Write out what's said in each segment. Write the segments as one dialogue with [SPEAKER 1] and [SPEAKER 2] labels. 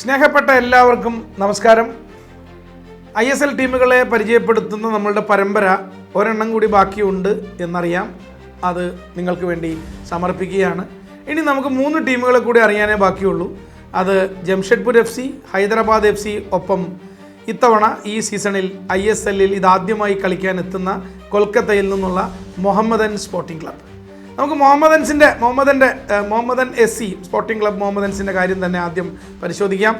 [SPEAKER 1] സ്നേഹപ്പെട്ട എല്ലാവർക്കും നമസ്കാരം. I S L ടീമുകളെ പരിചയപ്പെടുത്തുന്ന നമ്മളുടെ പരമ്പര ഒരെണ്ണം കൂടി ബാക്കിയുണ്ട് എന്നറിയാം. അത് നിങ്ങൾക്ക് വേണ്ടി സമർപ്പിക്കുകയാണ്. ഇനി നമുക്ക് മൂന്ന് ടീമുകളെ കൂടി അറിയാനേ ബാക്കിയുള്ളൂ. അത് Jamshedpur F C Hyderabad F C ഒപ്പം ഇത്തവണ ഈ സീസണിൽ ഐ എസ് എല്ലിൽ ഇതാദ്യമായി കളിക്കാൻ എത്തുന്ന കൊൽക്കത്തയിൽ നിന്നുള്ള മുഹമ്മദൻ സ്പോർട്ടിംഗ് ക്ലബ്ബ് നമുക്ക് മുഹമ്മദൻസിന്റെ മുഹമ്മദന്റെ Mohammedan S C sporting club മുഹമ്മദൻസിന്റെ കാര്യം തന്നെ ആദ്യം പരിശോധിക്കാം.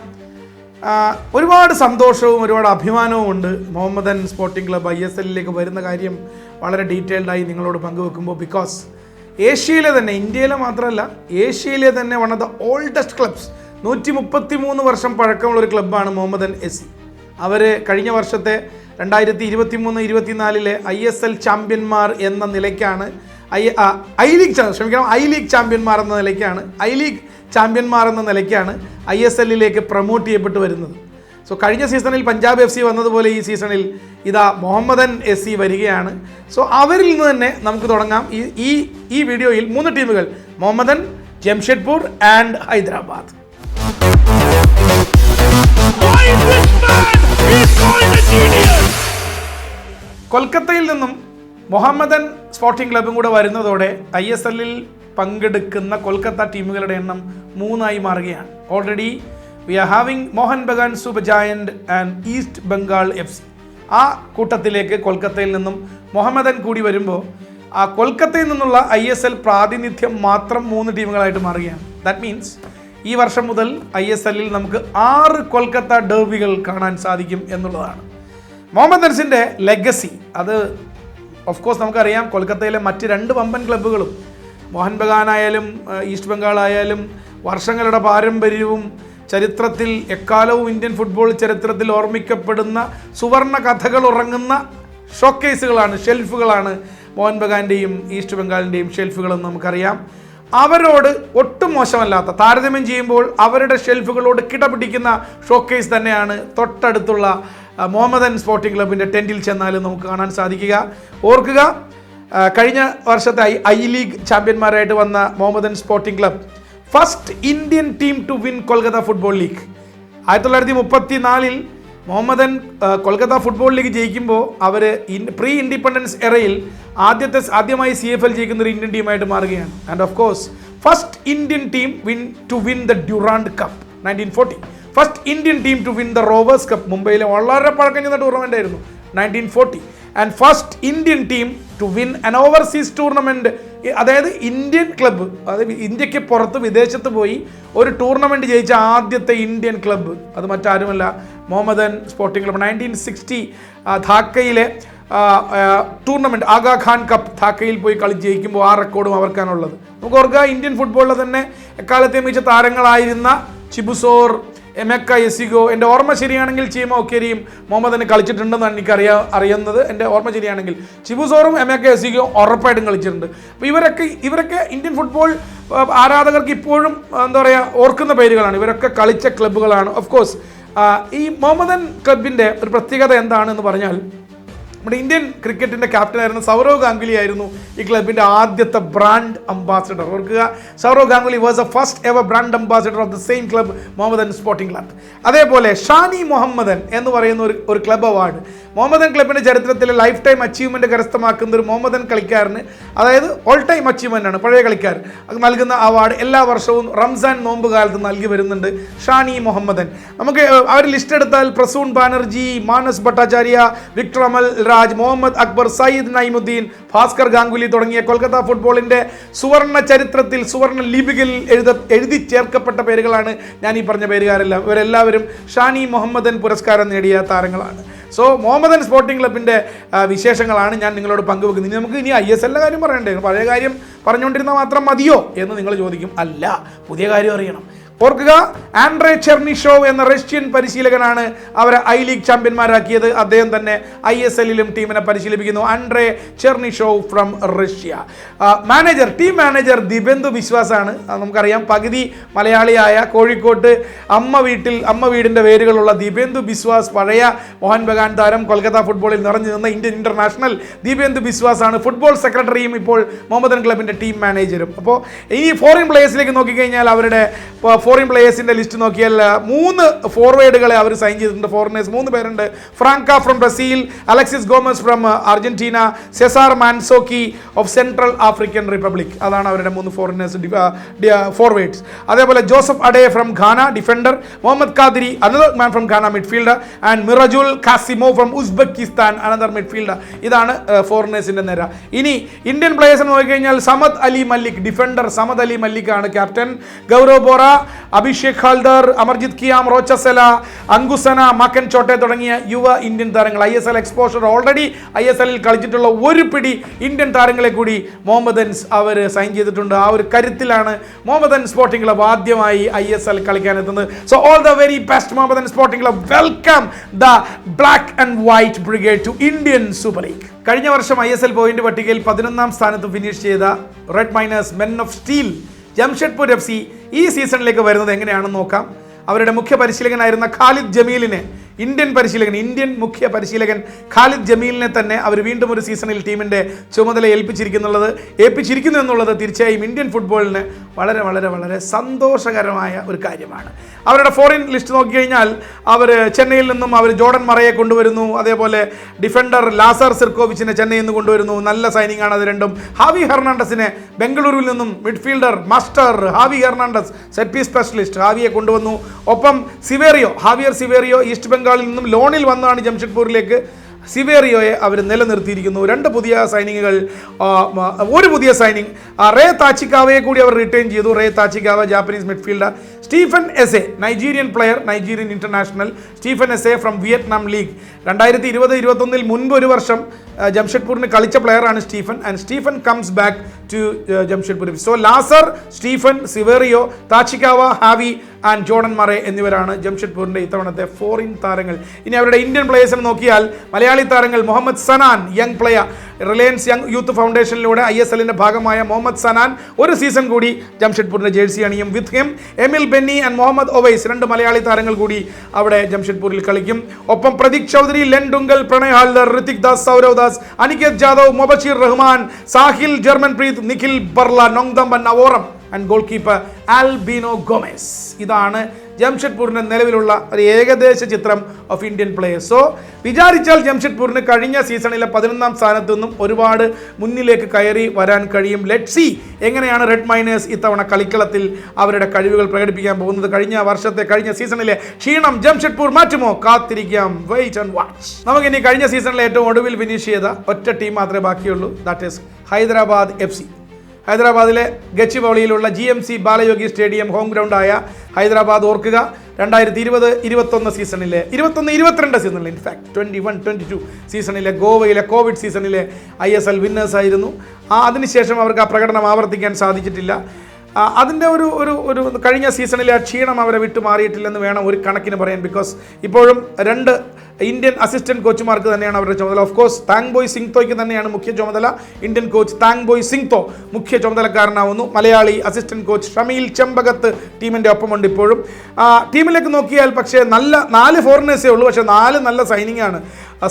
[SPEAKER 1] ഒരുപാട് സന്തോഷവും ഒരുപാട് അഭിമാനവും ഉണ്ട് Mohammedan sporting club I S എല്ലിലേക്ക് വരുന്ന കാര്യം വളരെ ഡീറ്റെയിൽഡായി നിങ്ങളോട് പങ്കുവെക്കുമ്പോൾ ബിക്കോസ് ഏഷ്യയിലെ തന്നെ ഇന്ത്യയിലെ മാത്രമല്ല ഏഷ്യയിലെ തന്നെ one of the oldest clubs നൂറ്റി മുപ്പത്തി മൂന്ന് വർഷം പഴക്കമുള്ളൊരു ക്ലബ്ബാണ് മുഹമ്മദൻ എസ് സി. അവർ കഴിഞ്ഞ വർഷത്തെ രണ്ടായിരത്തി ഇരുപത്തി മൂന്ന് ഇരുപത്തിനാലിലെ ഐ എസ് എൽ ചാമ്പ്യന്മാർ എന്ന നിലയ്ക്കാണ് ഐ ഐ ലീഗ് ക്ഷമിക്കണം ഐ ലീഗ് ചാമ്പ്യന്മാർ എന്ന നിലയ്ക്കാണ് ഐ ലീഗ് ചാമ്പ്യന്മാർ എന്ന നിലയ്ക്കാണ് ഐ എസ് എല്ലിലേക്ക് പ്രൊമോട്ട് ചെയ്യപ്പെട്ട് വരുന്നത്. സോ കഴിഞ്ഞ സീസണിൽ പഞ്ചാബ് എഫ് സി വന്നതുപോലെ ഈ സീസണിൽ ഇതാ മുഹമ്മദൻ എസ് സി വരികയാണ്. സോ അവരിൽ നിന്ന് തന്നെ നമുക്ക് തുടങ്ങാം. ഈ ഈ ഈ വീഡിയോയിൽ മൂന്ന് ടീമുകൾ മുഹമ്മദൻ ജംഷഡ്പൂർ ആൻഡ് ഹൈദരാബാദ്! കൊൽക്കത്തയിൽ നിന്നും മുഹമ്മദൻ സ്പോർട്ടിംഗ് ക്ലബും കൂടെ വരുന്നതോടെ ഐ എസ് എല്ലിൽ പങ്കെടുക്കുന്ന കൊൽക്കത്ത ടീമുകളുടെ എണ്ണം മൂന്നായി മാറുകയാണ്. Already we are having Mohun Bagan Super Giant and East Bengal F C ആ കൂട്ടത്തിലേക്ക് കൊൽക്കത്തയിൽ നിന്നും മുഹമ്മദൻ കൂടി വരുമ്പോൾ ആ കൊൽക്കത്തയിൽ നിന്നുള്ള ഐ എസ് എൽ പ്രാതിനിധ്യം മാത്രം മൂന്ന് ടീമുകളായിട്ട് മാറുകയാണ്. ദാറ്റ് മീൻസ് ഈ വർഷം മുതൽ ഐ എസ് എല്ലിൽ നമുക്ക് ആറ് കൊൽക്കത്ത ഡെർബികൾ കാണാൻ സാധിക്കും എന്നുള്ളതാണ്. മുഹമ്മദ് അൻസിന്റെ ലെഗസി അത് ഓഫ് കോഴ്സ് നമുക്കറിയാം കൊൽക്കത്തയിലെ മറ്റ് രണ്ട് വമ്പൻ ക്ലബ്ബുകളും മോഹൻ ബഗാൻ ആയാലും ഈസ്റ്റ് ബംഗാൾ ആയാലും വർഷങ്ങളുടെ പാരമ്പര്യവും ചരിത്രത്തിൽ എക്കാലവും ഇന്ത്യൻ ഫുട്ബോൾ ചരിത്രത്തിൽ ഓർമ്മിക്കപ്പെടുന്ന സുവർണ കഥകൾ ഉറങ്ങുന്ന ഷോക്കേസുകളാണ് ഷെൽഫുകളാണ് മോഹൻ ബഗാന്റെയും ഈസ്റ്റ് ബംഗാളിന്റെയും ഷെൽഫുകളെന്ന് നമുക്കറിയാം. അവരോട് ഒട്ടും മോശമല്ലാത്ത താരതമ്യം ചെയ്യുമ്പോൾ അവരുടെ ഷെൽഫുകളോട് കിടപിടിക്കുന്ന ഷോക്കേസ് തന്നെയാണ് തൊട്ടടുത്തുള്ള മുഹമ്മദൻ സ്പോർട്ടിംഗ് ക്ലബിന്റെ ടെന്റിൽ ചെന്നാലും നമുക്ക് കാണാൻ സാധിക്കുക. ഓർക്കുക കഴിഞ്ഞ വർഷത്തെ ഐ ലീഗ് ചാമ്പ്യന്മാരായിട്ട് വന്ന Mohammedan sporting club first Indian team to win Kolkata football league. ആയിരത്തി തൊള്ളായിരത്തി മുപ്പത്തി നാലിൽ മുഹമ്മദൻ കൊൽക്കത്ത ഫുട്ബോൾ ലീഗ് ജയിക്കുമ്പോൾ അവർ പ്രീ ഇൻഡിപെൻഡൻസ് എറയിൽ ആദ്യത്തെ ആദ്യമായി സി എഫ് എൽ ജയിക്കുന്ന ഒരു ഇന്ത്യൻ ടീമായിട്ട് മാറുകയാണ്. And of course first Indian team win to win the Durand Cup nineteen forty first Indian team to win the Rovers Cup മുംബൈയിലെ വളരെ പഴക്കം ചെന്ന ടൂർണമെന്റ് ആയിരുന്നു nineteen forty and first Indian team to win an overseas tournament അതായത് Indian club അതായത് ഇന്ത്യയ്ക്ക് പുറത്ത് വിദേശത്ത് പോയി ഒരു ടൂർണമെന്റ് ജയിച്ച ആദ്യത്തെ ഇന്ത്യൻ ക്ലബ്ബ് അത് മറ്റാരുമല്ല Mohammedan sporting club nineteen sixty ധാക്കയിലെ tournament Aga Khan cup ധാക്കയിൽ പോയി കളി ജയിക്കുമ്പോൾ ആ റെക്കോർഡും അവർക്കാണുള്ളത്. നമുക്ക് ഓർക്കുക ഇന്ത്യൻ ഫുട്ബോളിൽ തന്നെ എക്കാലത്തെ മികച്ച താരങ്ങളായിരുന്ന ചിബുസോർ എമക്ക എസിഗോ എന്റെ ഓർമ്മ ശരിയാണെങ്കിൽ ചീമ ഒക്കേരിയും മുഹമ്മദിന് കളിച്ചിട്ടുണ്ടെന്നാണ് എനിക്ക് അറിയാ അറിയുന്നത്. എന്റെ ഓർമ്മ ശരിയാണെങ്കിൽ ചിബുസോറും എമക്ക എസിഗോ ഉറപ്പായിട്ടും കളിച്ചിട്ടുണ്ട്. അപ്പോൾ ഇവരൊക്കെ ഇവരൊക്കെ ഇന്ത്യൻ ഫുട്ബോൾ ആരാധകർക്ക് ഇപ്പോഴും എന്താ പറയുക ഓർക്കുന്ന പേരുകളാണ്. ഇവരൊക്കെ കളിച്ച ക്ലബ്ബുകളാണ്. ഓഫ് കോഴ്സ് ഈ മുഹമ്മദൻ ക്ലബിന്റെ ഒരു പ്രത്യേകത എന്താണെന്ന് പറഞ്ഞാൽ നമ്മുടെ ഇന്ത്യൻ ക്രിക്കറ്റിന്റെ ക്യാപ്റ്റനായിരുന്ന സൗരവ് ഗാംഗുലി ആയിരുന്നു ഈ ക്ലബിന്റെ ആദ്യത്തെ ബ്രാൻഡ് അംബാസിഡർ ഓർക്കുക Sourav Ganguly was a first ever brand ambassador of the same club Mohammedan sporting club അതേപോലെ ഷാനി മുഹമ്മദൻ എന്ന് പറയുന്ന ഒരു ഒരു ക്ലബ് അവാർഡ് മുഹമ്മദൻ ക്ലബിന്റെ ചരിത്രത്തിലെ ലൈഫ് ടൈം അച്ചീവ്മെന്റ് കരസ്ഥമാക്കുന്ന ഒരു മുഹമ്മദൻ കളിക്കാരന് അതായത് ഓൾ ടൈം അച്ചീവ്മെന്റ് ആണ് പഴയ കളിക്കാരൻ. നൽകുന്ന അവാർഡ് എല്ലാ വർഷവും റംസാൻ നോമ്പ് കാലത്ത് നൽകി വരുന്നുണ്ട് ഷാനി മുഹമ്മദൻ. നമുക്ക് അവർ ലിസ്റ്റ് എടുത്താൽ പ്രസൂൺ ബാനർജി മാനസ് ഭട്ടാചാര്യ വിക്ടർ അമൽ രാജ് മുഹമ്മദ് അക്ബർ സയ്യിദ് നൈമുദ്ദീൻ ഭാസ്കർ ഗാംഗുലി തുടങ്ങിയ കൊൽക്കത്ത ഫുട്ബോളിന്റെ സുവർണ ചരിത്രത്തിൽ സുവർണ ലിപികളിൽ എഴുത എഴുതി ചേർക്കപ്പെട്ട പേരുകളാണ് ഞാൻ ഈ പറഞ്ഞ പേരുകാരെല്ലാം. ഇവരെല്ലാവരും ഷാനി മുഹമ്മദൻ പുരസ്കാരം നേടിയ താരങ്ങളാണ്. സോ മുഹമ്മദൻ സ്പോർട്ടിംഗ് ക്ലബിന്റെ വിശേഷങ്ങളാണ് ഞാൻ നിങ്ങളോട് പങ്കുവെക്കുന്നത്. ഇനി നമുക്ക് ഇനി ഐ എസ് എല്ലിന്റെ കാര്യം പറയണ്ടേ പഴയ കാര്യം പറഞ്ഞുകൊണ്ടിരുന്ന മാത്രം മതിയോ എന്ന് നിങ്ങൾ ചോദിക്കും. അല്ല പുതിയ കാര്യം അറിയണം. ഓർക്കുക ആൻഡ്രേ ചെർണിഷോവ് എന്ന റഷ്യൻ പരിശീലകനാണ് അവരെ ഐ ലീഗ് ചാമ്പ്യന്മാരാക്കിയത്. അദ്ദേഹം തന്നെ ഐ എസ് എല്ലിലും ടീമിനെ പരിശീലിപ്പിക്കുന്നു. Andrey Chernyshov from Russia. Manager team manager Dibyendu വിശ്വാസാണ്. നമുക്കറിയാം. പകുതി മലയാളിയായ കോഴിക്കോട്ട് അമ്മ വീട്ടിൽ അമ്മ വീടിന്റെ പേരുകളുള്ള ദിബേന്ദു ബിസ്വാസ് പഴയ മോഹൻ ബഗാൻ താരം കൊൽക്കത്ത ഫുട്ബോളിൽ നിറഞ്ഞു നിന്ന ഇന്ത്യൻ ഇന്റർനാഷണൽ ദിബേന്ദു ബിസ്വാസ് ആണ് ഫുട്ബോൾ സെക്രട്ടറിയും ഇപ്പോൾ മുഹമ്മദൻ ക്ലബിന്റെ ടീം മാനേജരും. അപ്പോൾ ഈ ഫോറിൻ പ്ലേയേഴ്സിലേക്ക് നോക്കിക്കഴിഞ്ഞാൽ അവരുടെ ഫോറിൻ പ്ലേയേഴ്സിന്റെ ലിസ്റ്റ് നോക്കിയാൽ മൂന്ന് ഫോർവേഡുകളെ അവർ സൈൻ ചെയ്തിട്ടുണ്ട്. ഫോറിനേഴ്സ് മൂന്ന് പേരുണ്ട്. Franca from Brazil Alexis Gomez from Argentina Cesar Manzoki of Central African Republic അതാണ് അവരുടെ മൂന്ന് ഫോറിനേഴ്സ് ഫോർവേഡ്സ് അതേപോലെ Joseph Adjei from Ghana defender Mohammed Kadiri another man from Ghana midfielder and Mirjalol Kasimov from Uzbekistan another midfielder ഇതാണ് ഫോറിനേഴ്സിന്റെ നിര. ഇനി Indian players നോക്കിക്കഴിഞ്ഞാൽ Samad Ali Mallick defender Samad Ali Mallick ആണ് ക്യാപ്റ്റൻ ഗൗരവ് ബോറ അഭിഷേക് ഹാൽദർ അമർജിത് കിയാം റോച്ചസെല അങ്കുസന മക്കൻ ചോട്ടെ തുടങ്ങിയ യുവ ഇന്ത്യൻ താരങ്ങൾ I S L exposure already I S എല്ലിൽ കളിച്ചിട്ടുള്ള ഒരു പിടി ഇന്ത്യൻ താരങ്ങളെ കൂടി മുഹമ്മദൻസ് അവർ സൈൻ ചെയ്തിട്ടുണ്ട്. ആ ഒരു കരുത്തിലാണ് മുഹമ്മദൻ സ്പോർട്ടിംഗ് ക്ലബ് ആദ്യമായി ഐ എസ് എൽ കളിക്കാൻ എത്തുന്നത്. So all the very best Mohammedan sporting club welcome the black and white brigade to Indian Super League കഴിഞ്ഞ വർഷം ഐ എസ് എൽ പോയിന്റ് പട്ടികയിൽ പതിനൊന്നാം സ്ഥാനത്ത് ഫിനിഷ് ചെയ്ത Red Miners Men of Steel Jamshedpur F C ഈ സീസണിലേക്ക് വരുന്നത് എങ്ങനെയാണെന്ന് നോക്കാം. അവരുടെ മുഖ്യ പരിശീലകനായിരുന്ന ഖാലിദ് ജമീലിനെ ഇന്ത്യൻ പരിശീലകൻ ഇന്ത്യൻ മുഖ്യ പരിശീലകൻ ഖാലിദ് ജമീലിനെ തന്നെ അവർ വീണ്ടും ഒരു സീസണിൽ ടീമിന്റെ ചുമതല ഏൽപ്പിച്ചിരിക്കുന്നുള്ളത് ഏൽപ്പിച്ചിരിക്കുന്നു എന്നുള്ളത് തീർച്ചയായും ഇന്ത്യൻ ഫുട്ബോളിന് വളരെ വളരെ വളരെ സന്തോഷകരമായ ഒരു കാര്യമാണ്. അവരുടെ ഫോറിൻ ലിസ്റ്റ് നോക്കിക്കഴിഞ്ഞാൽ അവർ ചെന്നൈയിൽ നിന്നും അവർ ജോർഡൻ മറയെ കൊണ്ടുവരുന്നു അതേപോലെ ഡിഫൻഡർ ലാസർ സിർക്കോവിച്ചിനെ ചെന്നൈയിൽ നിന്ന് കൊണ്ടുവരുന്നു നല്ല സൈനിങ് ആണ് അത് രണ്ടും. ഹാവി ഹെർണാണ്ടസിനെ ബംഗളൂരുവിൽ നിന്നും midfielder master Javi Hernandez set piece specialist ഹാവിയെ കൊണ്ടുവന്നു. ഒപ്പം സിവേറിയോ ഹാവിയർ സിവേറിയോ ഈസ്റ്റ് ബംഗാളിൽ നിന്നും ലോണിൽ വന്നാണ് ജംഷഡ്പൂരിലേക്ക്. സിവേറിയോയെ അവർ നിലനിർത്തിയിരിക്കുന്നു. രണ്ട് പുതിയ സൈനിങ്ങുകൾ ഒരു പുതിയ സൈനിങ് റേ താച്ചിക്കാവയെ കൂടി അവർ റിട്ടേൺ ചെയ്തു. Rei Tachikawa Japanese midfielder. Stephen Eze Nigerian player Nigerian international. Stephen Eze from Vietnam league രണ്ടായിരത്തി ഇരുപത് ഇരുപത്തൊന്നിൽ മുൻപ് ഒരു വർഷം ജംഷഡ്പൂരിന് കളിച്ച പ്ലെയറാണ് Stephen. And Stephen comes back to Jamshedpur so Lazar Stephen Siverio Tachikawa Javi and Jordan Murray എന്നിവരാണ് ജംഷഡ്പൂരിന്റെ ഇത്തവണത്തെ ഫോറിൻ താരങ്ങൾ. ഇനി അവരുടെ ഇന്ത്യൻ പ്ലേയേഴ്സിനെ നോക്കിയാൽ മലയാളി താരങ്ങൾ Muhammad Sanan young player Reliance young youth ഫൗണ്ടേഷനിലൂടെ I S എല്ലിന്റെ ഭാഗമായ മുഹമ്മദ് സനാൻ ഒരു സീസൺ കൂടി ജംഷഡ്പൂരിന്റെ jersey അണിയും with him Emil Benny and Mohammed Owais രണ്ട് മലയാളി താരങ്ങൾ കൂടി അവിടെ ജംഷഡ്പൂരിൽ കളിക്കും. ഒപ്പം Prateek Chaudhary Len Doungel Pronay Halder Hrithik Das Sourav Das Aniket Jadhav Mobashir Rahman Sahil Germanpreet Nikhil Barla Nongdamba Naorem and goal keeper Albino Gomes ഇതാണ് ജംഷഡ്പൂരിന്റെ നിലവിലുള്ള ഒരു ഏകദേശ ചിത്രം ഓഫ് ഇന്ത്യൻ പ്ലേയേഴ്സ് സോ വിചാരിച്ചാൽ ജംഷഡ്പൂരിന് കഴിഞ്ഞ സീസണിലെ പതിനൊന്നാം സ്ഥാനത്തു നിന്നും ഒരുപാട് മുന്നിലേക്ക് കയറി വരാൻ കഴിയും. ലെറ്റ് സി എങ്ങനെയാണ് റെഡ് മൈനേഴ്സ് ഇത്തവണ കളിക്കളത്തിൽ അവരുടെ കഴിവുകൾ പ്രകടിപ്പിക്കാൻ പോകുന്നത്. കഴിഞ്ഞ വർഷത്തെ കഴിഞ്ഞ സീസണിലെ ക്ഷീണം ജംഷഡ്പൂർ മാറ്റുമോ? കാത്തിരിക്കാം. വെയിറ്റ് ആൻഡ് വാച്ച് നമുക്കിനി കഴിഞ്ഞ സീസണിലെ ഏറ്റവും ഒടുവിൽ ഫിനിഷ് ചെയ്ത ഒറ്റ ടീം മാത്രമേ ബാക്കിയുള്ളൂ. That is Hyderabad F C ഹൈദരാബാദിലെ ഗച്ചിബൗളിയിലുള്ള G M C Balayogi stadium home ഗ്രൗണ്ടായ Hyderabad ഓർക്കുക രണ്ടായിരത്തി ഇരുപത് ഇരുപത്തൊന്ന് സീസണിലെ ഇരുപത്തൊന്ന് ഇരുപത്തിരണ്ട് സീസണിലെ in fact twenty one twenty two സീസണിലെ ഗോവയിലെ കോവിഡ് സീസണിലെ ഐ എസ് എൽ വിന്നേഴ്സായിരുന്നു ആ അതിനുശേഷം അവർക്ക് ആ പ്രകടനം ആവർത്തിക്കാൻ സാധിച്ചിട്ടില്ല. അതിന്റെ ഒരു ഒരു ഒരു കഴിഞ്ഞ സീസണിലെ ആ ക്ഷീണം അവരെ വിട്ടുമാറിയിട്ടില്ലെന്ന് വേണം ഒരു കണക്കിന് പറയാൻ ബിക്കോസ് ഇപ്പോഴും രണ്ട് ഇന്ത്യൻ അസിസ്റ്റന്റ് കോച്ചുമാർക്ക് തന്നെയാണ് അവരുടെ ചുമതല. Of course Thangboi Singh സിംഗ്തോയ്ക്ക് തന്നെയാണ് മുഖ്യ ചുമതല. Indian coach Thangboi Singh Singto മുഖ്യ ചുമതലക്കാരനാവുന്നു. മലയാളി അസിസ്റ്റന്റ് കോച്ച് ഷമീൽ ചെമ്പകത്ത് ടീമിന്റെ ഒപ്പമുണ്ട് ഇപ്പോഴും. ടീമിലേക്ക് നോക്കിയാൽ പക്ഷേ നല്ല നാല് ഫോറിനേഴ്സേ ഉള്ളൂ. പക്ഷേ നാല് നല്ല സൈനിങ് ആണ്.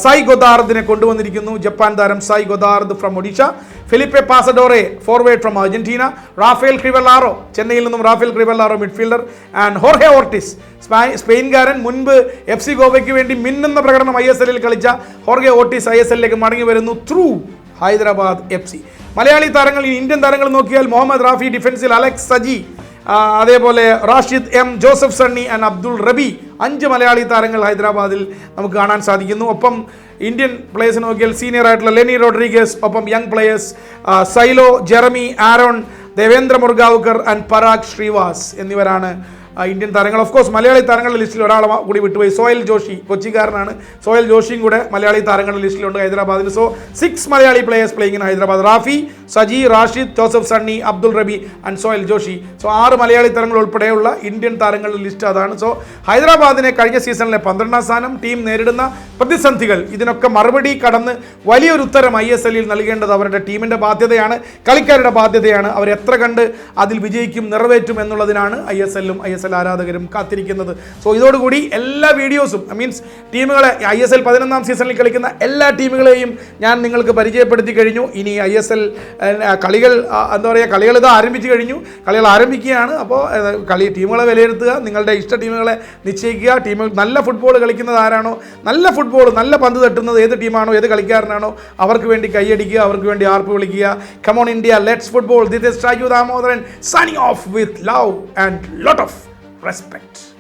[SPEAKER 1] സായ് ഗൊദാർദിനെ കൊണ്ടുവന്നിരിക്കുന്നു. ജപ്പാൻ താരം Sai Goddard from Odisha Felipe Pasadore forward from Argentina Rafael Crivellaro ചെന്നൈയിൽ നിന്നും റാഫേൽ ക്രിവെല്ലാറോ മിഡ്ഫീൽഡർ ആൻഡ് ഹോർഹെ ഓർട്ടിസ് സ്പെയിൻകാരൻ മുൻപ് എഫ് സി ഗോവയ്ക്ക് വേണ്ടി മിന്നുന്ന പ്രകടനം ഐ എസ് എല്ലിൽ കളിച്ച ഹോർഗെ ഓട്ടീസ് ഐ എസ് എല്ലിലേക്ക് മടങ്ങി വരുന്നു through Hyderabad F C. Malayali താരങ്ങൾ ഇന്ത്യൻ താരങ്ങൾ നോക്കിയാൽ മുഹമ്മദ് റാഫി ഡിഫൻസിൽ അലക്സ് സജി അതേപോലെ Rashid M Joseph Sunny and Abdul Rabeeh. അഞ്ച് മലയാളി താരങ്ങൾ ഹൈദരാബാദിൽ നമുക്ക് കാണാൻ സാധിക്കുന്നു. ഒപ്പം ഇന്ത്യൻ പ്ലേയേഴ്സ് നോക്കിയാൽ സീനിയർ ആയിട്ടുള്ള ലെനി റോഡ്രിഗസ് ഒപ്പം young players Sailo Jeremy Aaron Devendra Murgaokar and Parag Shrivas എന്നിവരാണ് ഇന്ത്യൻ താരങ്ങൾ. ഓഫ് കോഴ്സ് മലയാളി താരങ്ങളുടെ ലിസ്റ്റിൽ ഒരാൾ കൂടി വിട്ടുപോയി. സോയൽ ജോഷി കൊച്ചിക്കാരനാണ്. സോയൽ ജോഷിയും കൂടെ മലയാളി താരങ്ങളുടെ ലിസ്റ്റിലുണ്ട് ഹൈദരാബാദിൽ. So six Malayali players playing in Hyderabad. Rafi Saji Rashid Joseph Sunny Abdul Rabeeh and Soyal Joshi. So ആറ് മലയാളി താരങ്ങൾ ഉൾപ്പെടെയുള്ള ഇന്ത്യൻ താരങ്ങളുടെ ലിസ്റ്റ് അതാണ്. സോ ഹൈദരാബാദിനെ കഴിഞ്ഞ സീസണിലെ പന്ത്രണ്ടാം സ്ഥാനം ടീം നേരിടുന്ന പ്രതിസന്ധികൾ ഇതിനൊക്കെ മറുപടി കടന്ന് വലിയൊരു ഉത്തരം ഐ എസ് എല്ലിൽ നൽകേണ്ടത് അവരുടെ ടീമിന്റെ ബാധ്യതയാണ് കളിക്കാരുടെ ബാധ്യതയാണ്. അവരെത്ര കണ്ട് അതിൽ വിജയിക്കും നിറവേറ്റും എന്നുള്ളതിനാണ് ഐ എസ് എല്ലും ഐ എസ് എൽ ആരാധകരും കാത്തിരിക്കുന്നത്. സോ ഇതോടുകൂടി എല്ലാ വീഡിയോസും മീൻസ് ടീമുകളെ ഐ എസ് എൽ പതിനൊന്നാം സീസണിൽ കളിക്കുന്ന എല്ലാ ടീമുകളെയും ഞാൻ നിങ്ങൾക്ക് പരിചയപ്പെടുത്തി കഴിഞ്ഞു. ഇനി ഐ എസ് എൽ കളികൾ എന്താ പറയുക കളികൾ ഇത് ആരംഭിച്ചു കഴിഞ്ഞു. കളികൾ ആരംഭിക്കുകയാണ്. അപ്പോൾ കളി ടീമുകളെ വിലയിരുത്തുക നിങ്ങളുടെ ഇഷ്ട ടീമുകളെ നിശ്ചയിക്കുക. ടീമുകൾ നല്ല ഫുട്ബോൾ കളിക്കുന്നത് ആരാണോ? നല്ല ഫുട്ബോൾ നല്ല പന്ത് തട്ടുന്നത് ഏത് ടീമാണോ? ഏത് കളിക്കാരനാണോ? അവർക്ക് വേണ്ടി കൈയടിക്കുക അവർക്ക് വേണ്ടി ആർപ്പ് വിളിക്കുക. Come on India let's football this is Shaju Damodaran signing off with love and lot of respect